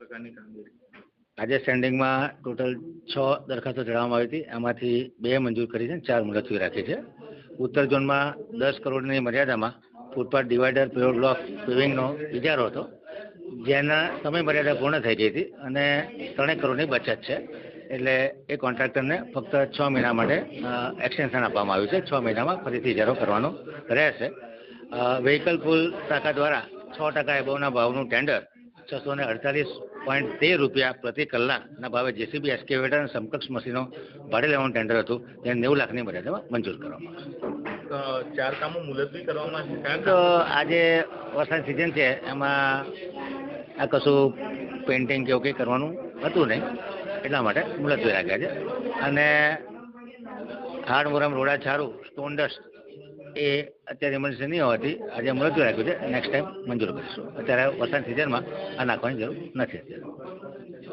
પ્રકારની કામગીરી. આજે સ્ટેન્ડિંગમાં ટોટલ છ દરખાસ્તો ચડાવવામાં આવી હતી. એમાંથી બે મંજૂર કરી છે અને ચાર મુલતવી રાખી છે. ઉત્તર ઝોનમાં દસ કરોડની મર્યાદામાં ફૂટપાથ ડિવાઈડર પેવર બ્લોક પેવિંગનો ઇજારો હતો, જેના સમય મર્યાદા પૂર્ણ થઈ ગઈ હતી અને ત્રણેક કરોડની બચત છે. એટલે એ કોન્ટ્રાક્ટરને ફક્ત છ મહિના માટે એક્સટેન્શન આપવામાં આવ્યું છે. છ મહિનામાં ફરીથી ઇજારો કરવાનો રહેશે. વ્હીકલ પુલ શાખા દ્વારા છ ટકા એબોવના ભાવનું ટેન્ડર છસો ને અડતાલીસ પોઈન્ટ તેર રૂપિયા પ્રતિ કલાકના ભાવે જેસીબી એસ્કેવેટર અને સમકક્ષ મશીનો ભાડે લેવાનું ટેન્ડર હતું. તેને નેવું લાખની મર્યાદામાં મંજૂર કરવામાં ચાર કામો મુલતવી કરવામાં તો? આજે વરસાદ સિઝન છે એમાં આ કશું પેઇન્ટિંગ કે એવું કંઈ કરવાનું હતું નહીં. એટલા માટે મુલતવી રાખ્યા છે. અને હાડ મોરમ રોડા છારું સ્ટોન ડસ્ટ એ અત્યારે ઇમરજન્સી નહીં હોવાથી આજે મુલતવી રાખ્યું છે. નેક્સ્ટ ટાઈમ મંજૂર કરીશું. અત્યારે વરસાદની સિઝનમાં આ નાખવાની જરૂર નથી અત્યારે.